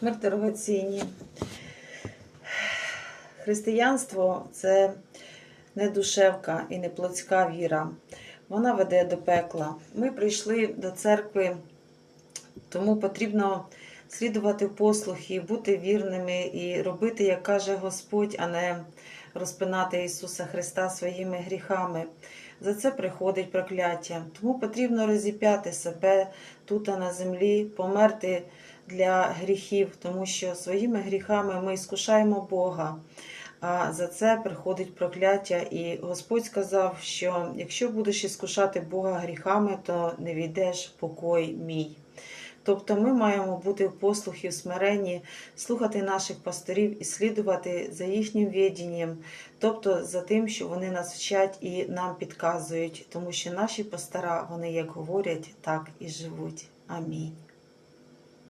Мир дорогоцінні. Християнство це не душевка і не плотська віра. Вона веде до пекла. Ми прийшли до церкви, тому потрібно слідувати послухи, бути вірними і робити, як каже Господь, а не розпинати Ісуса Христа своїми гріхами. За це приходить прокляття. Тому потрібно розіп'яти себе тут на землі, померти для гріхів, тому що своїми гріхами ми іскушаємо Бога. А за це приходить прокляття. І Господь сказав, що якщо будеш іскушати Бога гріхами, то не війдеш в покой мій. Тобто ми маємо бути в послухі, в смиренні, слухати наших пасторів і слідувати за їхнім відінням, тобто за тим, що вони нас вчать і нам підказують, тому що наші пастора, вони як говорять, так і живуть. Амінь.